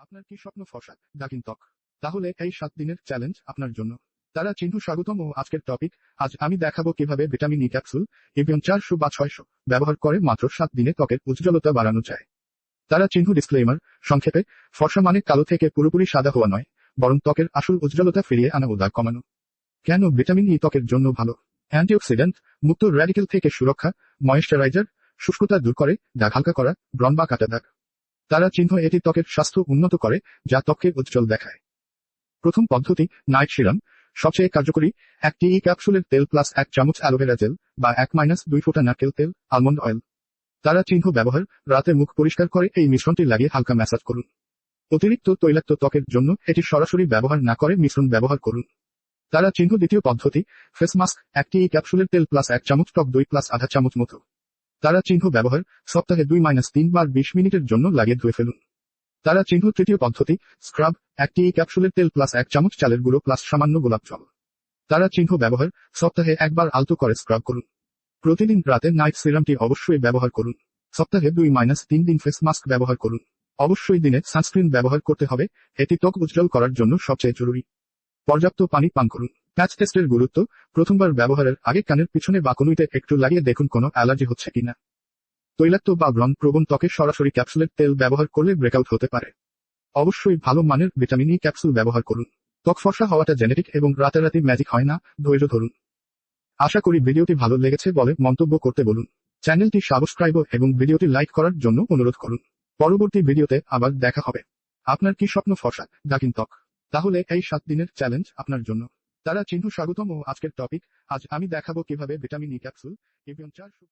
আপনার কি স্বপ্ন ফসা দাকিন ত্বক। তাহলে এই সাত দিনের চ্যালেঞ্জ আপনার জন্য। তারা চিহ্ন স্বাগতম ও আজকের টপিক আজ আমি দেখাবো কীভাবে ভিটামিন ই ক্যাপসুল এবিয়ন চারশো বা ছয়শো ব্যবহার করে মাত্র সাত দিনে ত্বকের উজ্জ্বলতা বাড়ানো যায়। তারা চিহ্ন ডিসক্লেমার সংক্ষেপে, ফর্সা মানে কালো থেকে পুরোপুরি সাদা হওয়া নয়, বরং ত্বকের আসল উজ্জ্বলতা ফিরিয়ে আনা ও দাগ কমানো। কেন ভিটামিন ই ত্বকের জন্য ভালো? অ্যান্টিঅক্সিডেন্ট মুক্ত র্যাডিক্যাল থেকে সুরক্ষা ময়েশ্চারাইজার শুষ্কতা দূর করে, দাগ হালকা করা, ব্রণ বা কাটা দাগ। তারা চিহ্ন এটি ত্বকের স্বাস্থ্য উন্নত করে, যা ত্বককে উজ্জ্বল দেখায়। প্রথম পদ্ধতি, নাইট সিরাম। সবচেয়ে কার্যকরী, একটি ই ক্যাপসুলের তেল প্লাস এক চামচ অ্যালোভেরা জেল বা এক মাইনাস দুই ফোঁটা নারকেল তেল, আলমন্ড অয়েল। তারা চিহ্ন ব্যবহার, রাতে মুখ পরিষ্কার করে, এই মিশ্রণটি লাগিয়ে হালকা ম্যাসাজ করুন। অতিরিক্ত তৈলাক্ত ত্বকের জন্য এটি সরাসরি ব্যবহার না করে মিশ্রণ ব্যবহার করুন। তারা চিহ্ন দ্বিতীয় পদ্ধতি, ফেস মাস্ক, একটি ক্যাপসুলের তেল প্লাস এক চামচ টক দই প্লাস আধা চামচ মতো তারা চিহ্ন ব্যবহার সপ্তাহে দুই মাইনাস তিন বার বিশ মিনিটের জন্য লাগিয়ে ধুয়ে ফেলুন। তারা চিহ্ন তৃতীয় পদ্ধতি, স্ক্রাব একটি ক্যাপসুলের তেল প্লাস এক চামচ চালের গুঁড়ো প্লাস সামান্য গোলাপ জল। তারা চিহ্ন ব্যবহার সপ্তাহে একবার আলতো করে স্ক্রাব করুন। প্রতিদিন রাতে নাইট সিরামটি অবশ্যই ব্যবহার করুন। সপ্তাহে দুই মাইনাস তিন দিন ফেস মাস্ক ব্যবহার করুন। অবশ্যই দিনে সানস্ক্রিন ব্যবহার করতে হবে, এটি ত্বক উজ্জ্বল করার জন্য সবচেয়ে জরুরি। পর্যাপ্ত পানি পান করুন। প্যাচ টেস্টের গুরুত্ব প্রথমবার ব্যবহারের আগে কানের পিছনে বা কনুইতে একটু লাগিয়ে দেখুন কোনো অ্যালার্জি হচ্ছে কিনা। তৈলাক্ত বা ব্রণ প্রবণ ত্বকে সরাসরি ক্যাপসুলের তেল ব্যবহার করলে ব্রেকআউট হতে পারে। অবশ্যই ভালো মানের ভিটামিন ই ক্যাপসুল ব্যবহার করুন। ত্বক ফর্সা হওয়াটা জেনেটিক এবং রাতারাতি ম্যাজিক হয় না, ধৈর্য ধরুন। আশা করি ভিডিওটি ভালো লেগেছে বলে মন্তব্য করতে বলুন। চ্যানেলটি সাবস্ক্রাইব এবং ভিডিওটি লাইক করার জন্য অনুরোধ করুন। পরবর্তী ভিডিওতে আবার দেখা হবে। আপনার কি স্বপ্ন ফর্সা দাকিন ত্বক? তাহলে এই সাত দিনের চ্যালেঞ্জ আপনার জন্য। তারা চিহ্ন স্বাগতম। ও আজকের টপিক আজ আমি দেখাবো কীভাবে ভিটামিন ই ক্যাপসুল এবং চার